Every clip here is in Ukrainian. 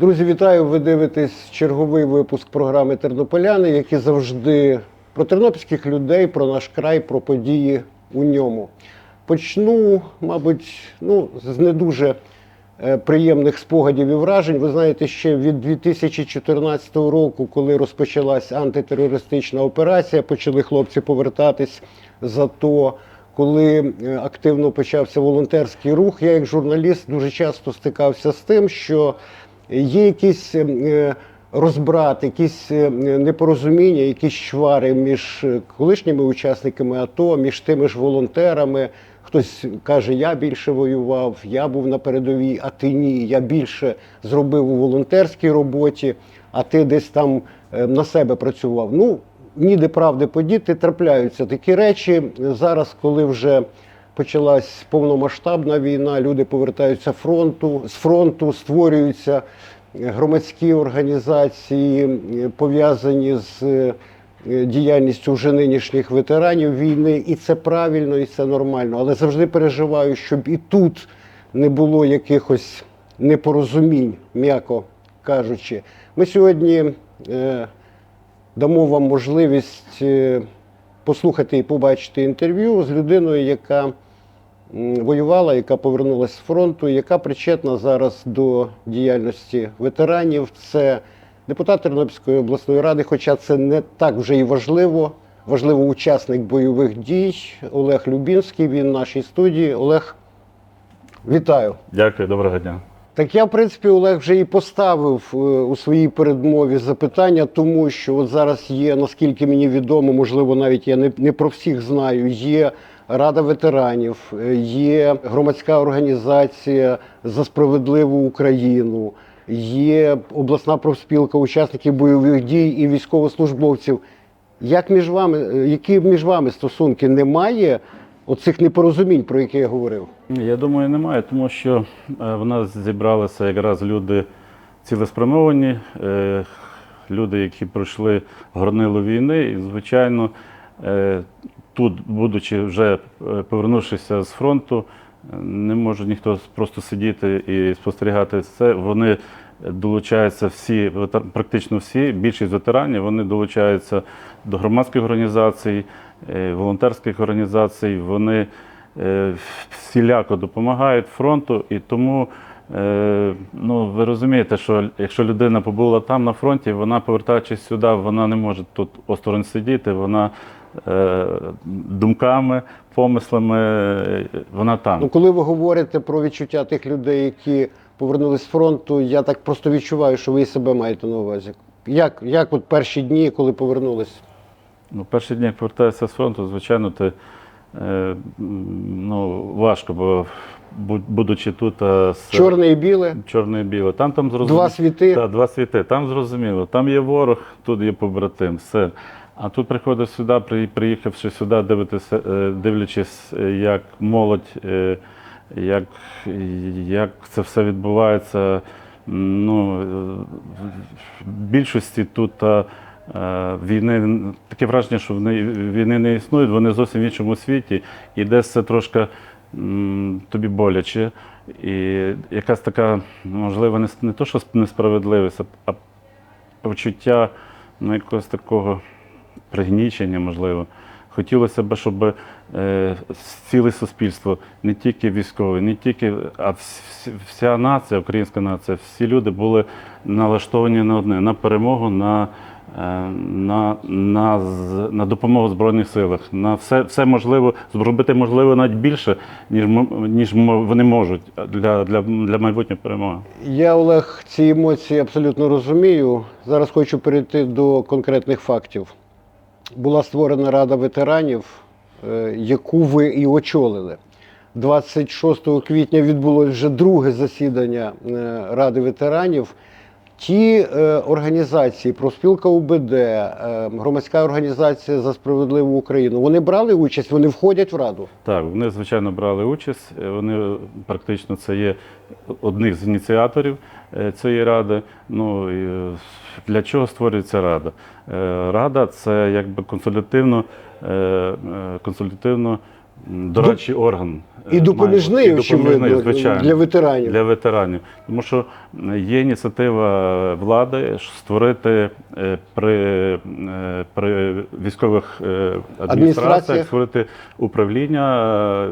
Друзі, вітаю! Ви дивитесь черговий випуск програми Тернополяни, який завжди про тернопільських людей, про наш край, про події у ньому. Почну, мабуть, ну, з не дуже е, приємних спогадів і вражень. Ви знаєте, ще від 2014 року, коли розпочалась антитерористична операція, почали хлопці повертатись за то. Коли е, активно почався волонтерський рух, я як журналіст дуже часто стикався з тим, що є якісь е, розбрат, якісь е, непорозуміння, якісь чвари між е, колишніми учасниками АТО, між тими ж волонтерами. Хтось каже, я більше воював, я був на передовій, а ти ні. Я більше зробив у волонтерській роботі, а ти десь там е, на себе працював. Ну, ніде правди подіти, трапляються такі речі. Зараз, коли вже почалась повномасштабна війна, люди повертаються фронту, з фронту, створюються громадські організації, е, пов'язані з е, діяльністю вже нинішніх ветеранів війни, і це правильно, і це нормально. Але завжди переживаю, щоб і тут не було якихось непорозумінь, м'яко кажучи. Ми сьогодні е, дамо вам можливість е, послухати і побачити інтерв'ю з людиною, яка воювала, яка повернулася з фронту, яка причетна зараз до діяльності ветеранів. Це депутат Тернопільської обласної ради, хоча це не так вже і важливо. Важливо учасник бойових дій Олег Любінський. Він в нашій студії. Олег, вітаю. Дякую, доброго дня. Так я, в принципі, Олег вже і поставив е, у своїй передмові запитання, тому що от зараз є, наскільки мені відомо, можливо, навіть я не, не про всіх знаю, є Рада ветеранів, е, є громадська організація за справедливу Україну, є обласна профспілка учасників бойових дій і військовослужбовців. Як між вами, е, які між вами стосунки? Немає оцих непорозумінь, про які я говорив? Я думаю, немає, тому що е, в нас зібралися якраз люди цілеспрямовані, люди, які пройшли горнило війни, і, звичайно, тут, будучи вже е, повернувшися з фронту, е, не може ніхто просто сидіти і спостерігати це. Вони долучаються всі, практично всі, більшість ветеранів, вони долучаються до громадських організацій, е, волонтерських організацій. Вони всіляко допомагають фронту, і тому ну, ви розумієте, що якщо людина побула там на фронті, вона повертаючись сюди, вона не може тут осторонь сидіти, вона думками, помислами, е, вона там. Ну, коли ви говорите про відчуття тих людей, які повернулись з фронту, я так просто відчуваю, що ви і себе маєте на увазі. Як, як от перші дні, коли повернулись? Ну, перші дні, як повертаєшся з фронту, звичайно, ти, е, ну, важко, бо будучи тут а, з Чорне і біле, чорне і біле, там, там зрозуміло. два світи. Так, два світи. Там зрозуміло. Там є ворог, тут є побратим. Все. А тут приходиш сюди, при- приїхавши сюди, дивитися, е, дивлячись, як молодь, е, як, як це все відбувається. Ну, в більшості тут е, війни таке враження, що війни не існують, вони зовсім в іншому світі. І десь це трошки тобі боляче. І якась така, можливо, не, не то, що несправедливість, а почуття ну, якогось такого пригнічення, можливо. Хотілося б, щоб е, ціле суспільство, не тільки військові, не тільки, а вс- вся нація, українська нація, всі люди були налаштовані на одне, на перемогу, на, е, на, на, на допомогу Збройних силах, на все, все можливо, зробити можливо навіть більше, ніж, ніж вони можуть для, для, для майбутньої перемоги. Я, Олег, ці емоції абсолютно розумію. Зараз хочу перейти до конкретних фактів. Була створена Рада ветеранів, е, яку ви і очолили. 26 квітня відбулося вже друге засідання е, Ради ветеранів. Ті е, організації, профспілка УБД, громадська організація за справедливу Україну, вони брали участь, вони входять в раду. Так, вони звичайно брали участь. Вони практично це є одних з ініціаторів цієї ради. Ну і для чого створюється рада? Е, Рада це якби консультативно, е, е, консультативно дорадчий орган. е, І допоміжний. І допоміжний, очевидно, звичайно, для ветеранів. Для ветеранів. Тому що є ініціатива влади створити е, при, е, при військових е, Адміністраціях. створити управління е,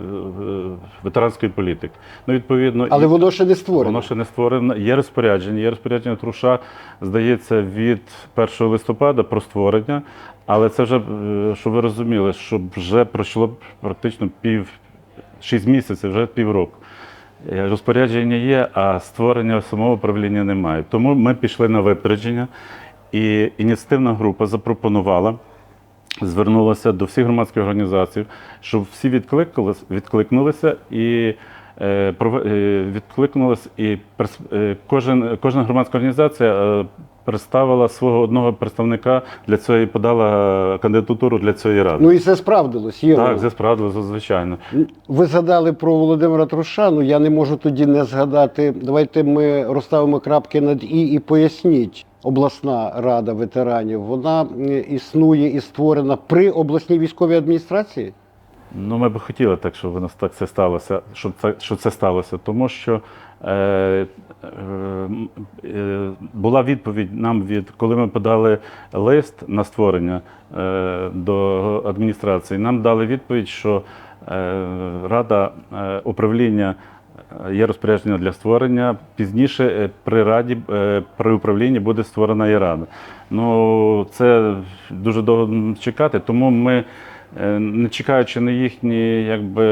ветеранської політики. Ну, відповідно, Але і- воно ще не створено. Воно ще не створено. Є розпорядження. Є розпорядження Труша, здається, від 1 листопада про створення. Але це вже, е, щоб ви розуміли, що вже пройшло практично пів 6 місяців, вже півроку. Е, Розпорядження є, а створення самого управління немає. Тому ми пішли на випередження, і ініціативна група запропонувала звернулася до всіх громадських організацій, щоб всі відкликнулися, відкликнулися і е, е, і перс- кожен, кожна громадська організація представила свого одного представника для цього і подала кандидатуру для цієї ради. Ну і це справдилось. Є так, це справді, звичайно. Ви згадали про Володимира Трушану. Я не можу тоді не згадати. Давайте ми розставимо крапки над і і поясніть. Обласна рада ветеранів вона е, існує і створена при обласній військовій адміністрації. Ну, ми б хотіли так, щоб воно так це сталося, щоб це, що це сталося, тому що е, е, була відповідь нам від, коли ми подали лист на створення е, до адміністрації, нам дали відповідь, що е, Рада е, управління е, є розпорядження для створення. Пізніше е, при раді, е, при управлінні буде створена і рада. Ну, це дуже довго чекати, тому ми. Е, Не чекаючи на їхні, якби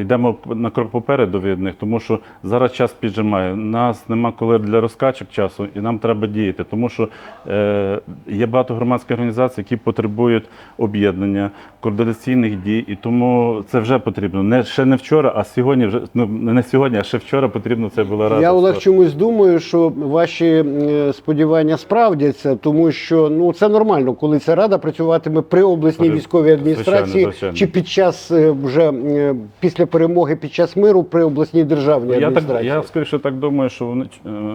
йдемо на крок попереду від них, тому що зараз час піджимає. Нас нема коли для розкачок часу, і нам треба діяти. Тому що е, є багато громадських організацій, які потребують об'єднання, координаційних дій, і тому це вже потрібно. Не ще не вчора, а сьогодні вже ну не сьогодні, а ще вчора потрібно це була рада. Я Олег чомусь думаю, що ваші е, сподівання справдяться, тому що ну це нормально, коли ця рада працюватиме при обласній військовій адміністрації звичайно, звичайно. чи під час е, вже е, після перемоги, під час миру при обласній державній Я так адміністрації. я скоріше так думаю, що вони е,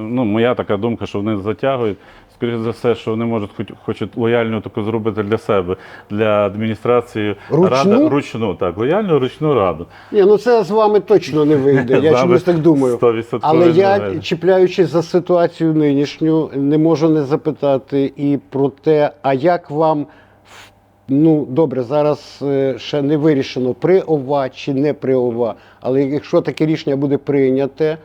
ну моя така думка, що вони затягують. Скоріше за все, що вони можуть хоч хочуть лояльну таку зробити для себе, для адміністрації Ручну? рада ручну, так лояльну ручну раду. Ні, ну це з вами точно не вийде. Я чомусь так думаю. Але я, чіпляючись за ситуацію нинішню, не можу не запитати і про те, а як вам. Ну, добре, зараз е, ще не вирішено при ОВА чи не при ОВА. Але якщо таке рішення буде прийняте,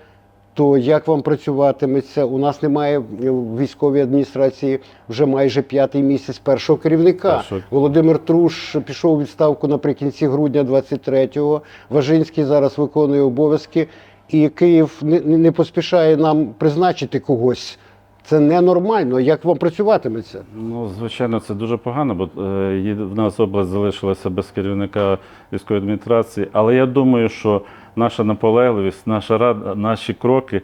то як вам працюватиметься? У нас немає в військовій адміністрації вже майже п'ятий місяць першого керівника. Першого. Володимир Труш пішов у відставку наприкінці грудня 23-го. Важинський зараз виконує обов'язки, і Київ не не поспішає нам призначити когось. Це ненормально. Як вам працюватиметься? Ну, звичайно, це дуже погано, бо е, в нас область залишилася без керівника військової адміністрації. Але я думаю, що наша наполегливість, наша рада, наші кроки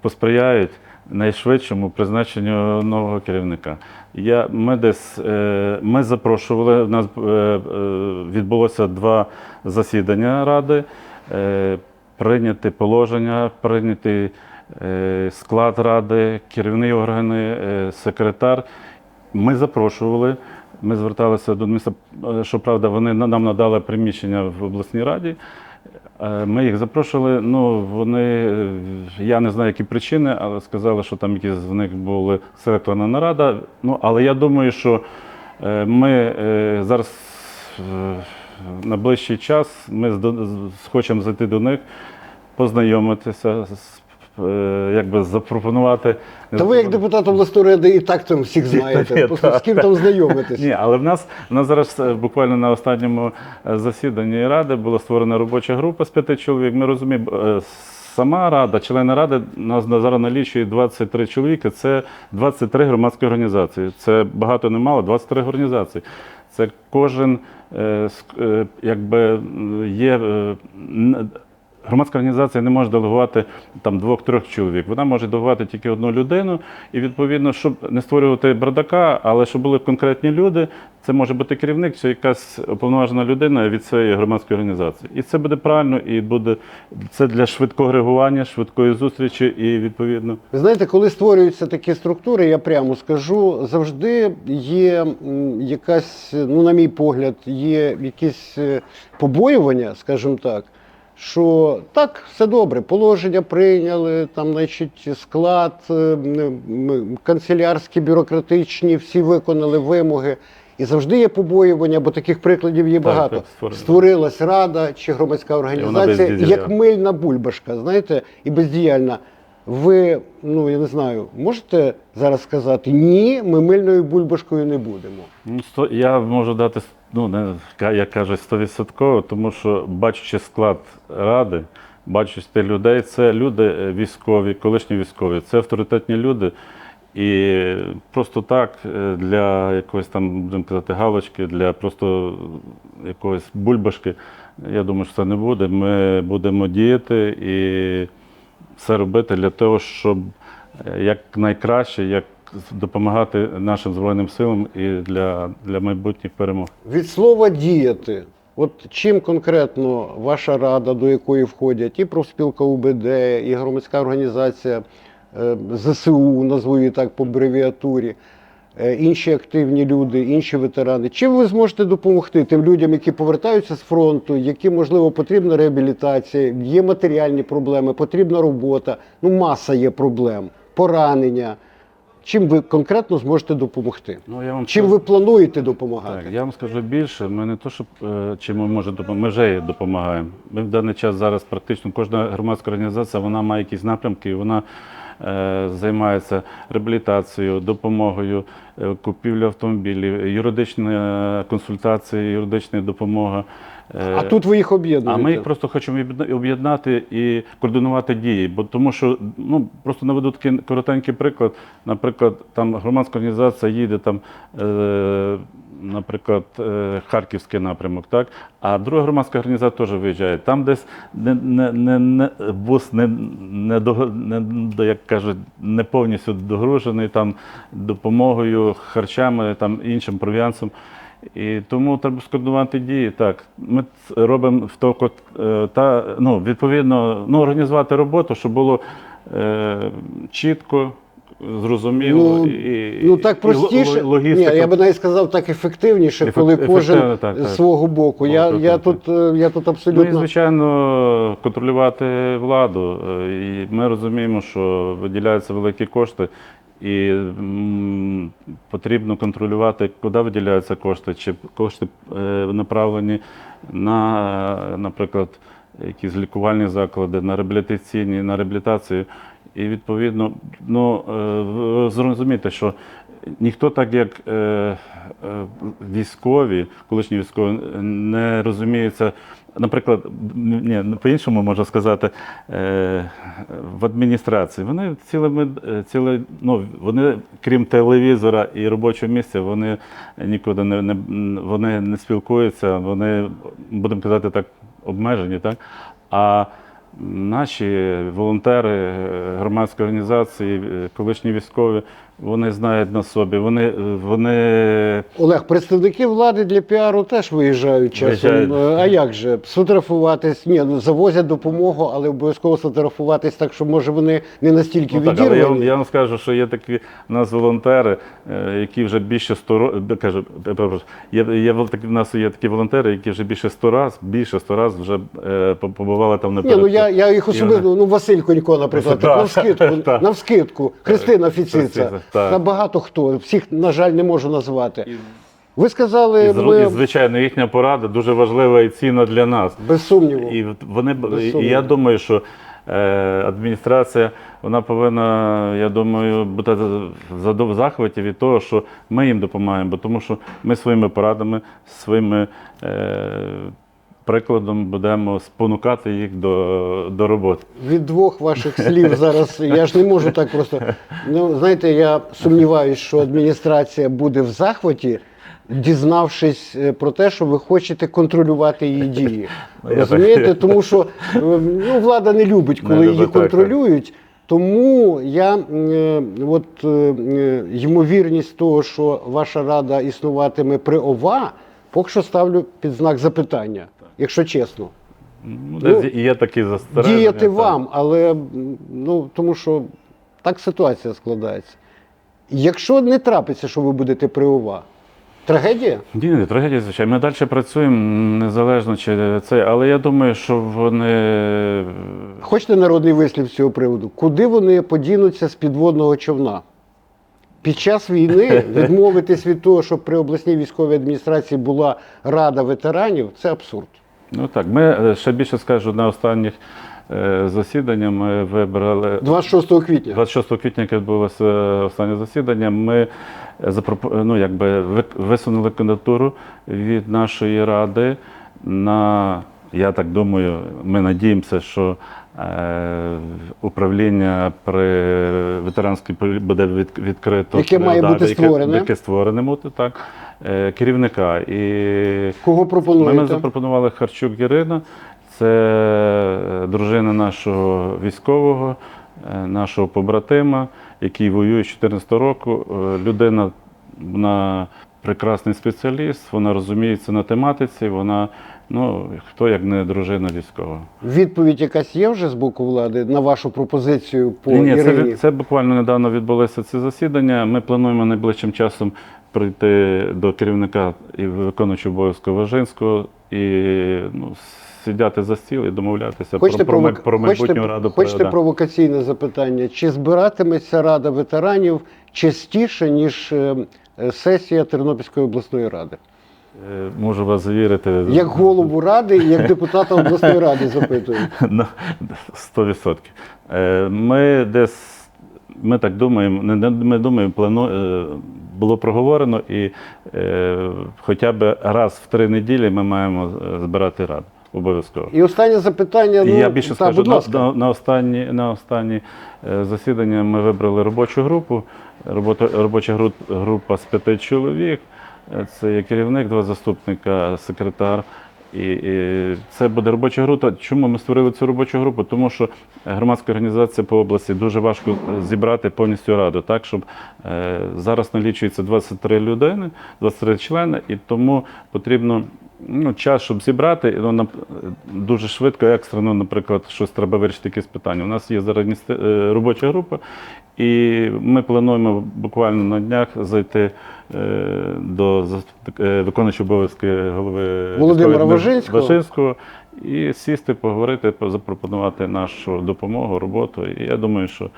посприяють найшвидшому призначенню нового керівника. Я, ми десь е, ми запрошували. У нас е, е, відбулося два засідання ради. Е, прийняти положення, прийняти е, склад ради, керівні органи, е, секретар. Ми запрошували, ми зверталися до міста, е, щоправда, вони нам надали приміщення в обласній раді. Ми їх запрошували. Ну, вони, я не знаю, які причини, але сказали, що там якісь в них були селекторна нарада. Ну, але я думаю, що ми зараз на ближчий час ми хочемо зайти до них, познайомитися, е, якби запропонувати. Та ви, як депутат обласної ради, і так там всіх знаєте. Ні, Просто з ким там знайомитись? Ні, але в нас, в нас зараз е, буквально на останньому е, засіданні ради була створена робоча група з п'яти чоловік. Ми розуміємо, сама рада, члени ради нас на- зараз налічує 23 чоловіки. Це 23 громадські організації. Це багато не мало, 23 організації. Це кожен е, е, якби м, є. Громадська організація не може делегувати там двох-трьох чоловік. Вона може делегувати тільки одну людину, і відповідно, щоб не створювати бардака, але щоб були конкретні люди. Це може бути керівник чи якась уповноважена людина від цієї громадської організації. І це буде правильно, і буде це для швидкого реагування, швидкої зустрічі, і відповідно. Ви знаєте, коли створюються такі структури, я прямо скажу, завжди є якась, ну, на мій погляд, є якісь е, побоювання, скажімо так, що так, все добре, положення прийняли, там, значить, склад, е, канцелярські, бюрократичні, всі виконали вимоги. І завжди є побоювання, бо таких прикладів є багато. так. Створилась рада чи громадська організація, як мильна бульбашка, знаєте, і бездіяльна. Ви, ну я не знаю, можете зараз сказати ні, ми мильною бульбашкою не будемо. Ну, сто- Я можу дати, ну, не, як кажуть, стовідсотково, тому що бачучи склад ради, бачучи людей, це люди е, військові, колишні військові, це авторитетні люди. І просто так е, для якоїсь там, будемо казати, галочки, для просто якоїсь бульбашки, я думаю, що це не буде. Ми будемо діяти і все робити для того, щоб е, як найкраще, як допомагати нашим Збройним силам і для, для майбутніх перемог. Від слова діяти. От чим конкретно ваша рада, до якої входять і профспілка УБД, і громадська організація е, ЗСУ, назву її так по абревіатурі, е, інші активні люди, інші ветерани. Чим ви зможете допомогти тим людям, які повертаються з фронту, яким, можливо, потрібна реабілітація, є матеріальні проблеми, потрібна робота, ну маса є проблем, поранення. Чим ви конкретно зможете допомогти? Ну, я вам Чим скажу- ви плануєте допомагати? Так, я вам скажу більше. Ми не то, що е, чим ми можемо допомогти, ми вже їй допомагаємо. Ми в даний час зараз практично кожна громадська організація вона має якісь напрямки, і вона е, займається реабілітацією, допомогою, е, купівлею автомобілів, юридична консультація, юридична допомога. Е, А тут ви їх об'єднуєте. А ми їх просто хочемо об'єднати і координувати дії. Бо тому що ну просто наведу такий коротенький приклад. Наприклад, там громадська організація їде там, е, наприклад, е, Харківський напрямок, так а друга громадська організація теж виїжджає. Там десь не, не, не, не бус не, не, до, не як кажуть, не повністю догружений там допомогою, харчами, там іншим провіансом. І тому треба скоординувати дії. Так, ми робимо в то, е, та ну відповідно ну, організувати роботу, щоб було е, чітко, зрозуміло Ну, і, Ну так і простіше. логістика. Ні, я би навіть сказав так ефективніше, Ефек- коли кожен так, так. з свого боку. Я, Так, я, так, тут, е, я тут Ну і звичайно контролювати владу. Е, І ми розуміємо, що виділяються великі кошти, і потрібно контролювати, куди виділяються кошти, чи кошти е, направлені на, наприклад, якісь лікувальні заклади, на реабілітаційні, на реабілітацію. І відповідно, ну е, ви що ніхто так як е, е, військові, колишні військові, не розуміється. Наприклад, ні, по-іншому можна сказати, е, в адміністрації. Вони цілими, е, ціле, ну, вони, крім телевізора і робочого місця, вони нікуди не, не, вони не спілкуються, вони, будемо казати так, обмежені. Так? А Наші волонтери е, громадської організації, е, колишні військові, вони знають на собі. Вони, вони Олег, представники влади для піару теж виїжджають часом. Виїжджають. Е, А як же? Сфотографуватись? Ні, ну завозять допомогу, але обов'язково сфотографуватись так, що може вони не настільки Ну, так, але я, відірвані. я вам скажу, що є такі у нас волонтери, е, які вже більше 100 років, кажу, є, є, такі- в нас є такі волонтери, які вже більше 100 разів, більше 100 разів вже е, побували там на Ні, ну я, я їх І особисто, ну Василь Конько, наприклад, Так, навскидку, навскидку, Христина Фіцица, так. та багато хто, всіх, на жаль, не можу назвати. Ви сказали, І, ми, і, звичайно, їхня порада дуже важлива і цінна для нас. без сумніву. І вони Без і я думаю, що е, адміністрація вона повинна, я думаю, бути в в захваті від того, що ми їм допомагаємо, бо тому що ми своїми порадами, своїми е, прикладом будемо спонукати їх до, до роботи. Від двох ваших слів зараз я ж не можу так просто. Ну знаєте, я сумніваюся, що адміністрація буде в захваті дізнавшись е, про те, що ви хочете контролювати її дії. Ну, Розумієте? Тому що е, ну, влада не любить, коли Не її так, контролюють. Тому я е, от ймовірність того, що ваша рада існуватиме при ОВА, поки що ставлю під знак запитання, якщо чесно. Ну, десь є такі застереження. Діяти так. вам, але ну тому що так ситуація складається. Якщо не трапиться, що ви будете при ОВА, трагедія? Ні, не трагедія, звичайно. Ми далі працюємо незалежно чи це, але я думаю, що вони Хочете народний вислів з цього приводу? Куди вони подінуться з підводного човна? Під час війни відмовитись від того, щоб при обласній військовій адміністрації була рада ветеранів, це абсурд. Ну так. Ми е, ще більше скажу на останніх е, засіданнях ми вибрали 26 квітня. 26 квітня, яке відбулося останнє засідання, ми ну, якби ви- висунули кандидатуру від нашої ради на, я так думаю, ми надіємося, що е, управління при ветеранській буде від, відкрито. Яке має раді, бути яке- створене. Яке створене бути, так. Е, керівника. І Кого ми, ми запропонували Харчук Ірина. Це е, дружина нашого військового, е, нашого побратима, який воює з 14 року. Людина вона прекрасний спеціаліст, вона розуміється на тематиці. Вона ну хто як не дружина військова. Відповідь якась є вже з боку влади на вашу пропозицію по Ні, ні, це, це буквально недавно відбулося ці засідання. Ми плануємо найближчим часом прийти до керівника і виконуючого обов'язку Важинського і ну, сидяти за стіл і домовлятися Хочете, про, про, провок- про майбутню хочете, раду. хочете да. провокаційне запитання? Чи збиратиметься Рада ветеранів частіше, ніж е, сесія Тернопільської обласної ради? Е, Можу вас завірити. Як голову ради як депутата обласної ради запитую. На 100%. Е, Ми десь, ми так думаємо, не- не ми думаємо, плану, е, було проговорено, і е, хоча б раз в три неділі ми маємо е, збирати раду. Обов'язково. І останнє запитання. Ну, я більше та, скажу, будь на, ласка. на, на останні, на останні е, засідання ми вибрали робочу групу. Робота, робоча гру- група з п'яти чоловік. Це є керівник, два заступника, секретар. І, і це буде робоча група. Чому ми створили цю робочу групу? Тому що громадська організація по області дуже важко зібрати повністю раду, так щоб е, зараз налічується 23 людини, 23 члени, і тому потрібно ну, час, щоб зібрати, і воно дуже швидко, екстрено, наприклад, щось треба вирішити якісь питання. У нас є зараз е, робоча група, і ми плануємо буквально на днях зайти е, до е, виконуючого обов'язки голови Володимира Важинського. І сісти, поговорити, запропонувати нашу допомогу, роботу. І я думаю, що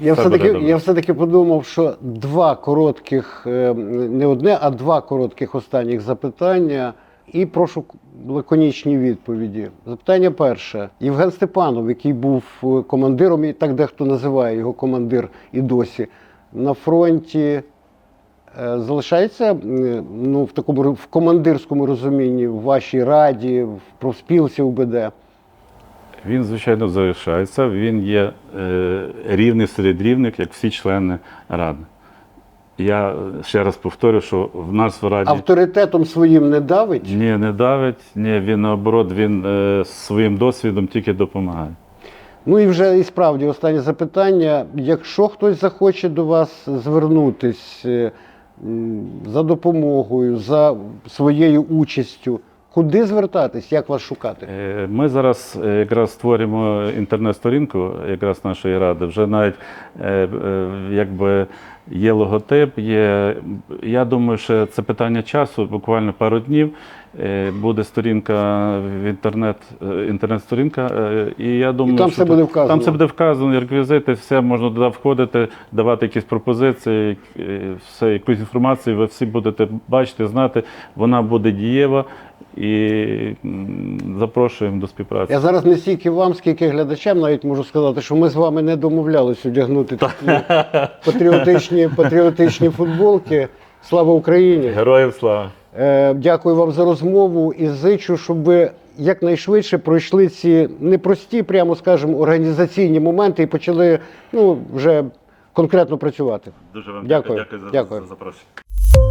Я все-таки, я все-таки подумав, що два коротких, е, не одне, а два коротких останніх запитання. І прошу лаконічні відповіді. Запитання перше. Євген Степанов, який був е, командиром, і так дехто називає його командир і досі, на фронті е, залишається ну, в такому в командирському розумінні, в вашій раді, в профспілці УБД. Він, звичайно, залишається. Він є е, рівний серед рівних, як всі члени ради. Я ще раз повторю, що в нас в раді Авторитетом своїм не давить. ні, не давить, ні, він наоборот, він е, своїм досвідом тільки допомагає. Ну і вже і справді останнє запитання. Якщо хтось захоче до вас звернутись е, за допомогою, за своєю участю, куди звертатись, як вас шукати? Е, Ми зараз е, якраз створюємо інтернет-сторінку якраз нашої ради. Вже навіть е, якби є логотип, є. Я думаю, що це питання часу, буквально пару днів. Буде сторінка в інтернет, інтернет-сторінка. І я думаю, там що все буде вказано. Там все буде вказано, реквізити, все можна туди входити, давати якісь пропозиції, все, якусь інформацію. Ви всі будете бачити, знати. Вона буде дієва і запрошуємо до співпраці. Я зараз не стільки вам, скільки глядачам, навіть можу сказати, що ми з вами не домовлялись одягнути такі патріотичні, патріотичні футболки. Слава Україні! Героям слава! Е, Дякую вам за розмову і зичу, щоб ви якнайшвидше пройшли ці непрості, прямо скажемо, організаційні моменти і почали ну, вже конкретно працювати. Дуже вам Дякую. дякую за, Дякую. за запрошення.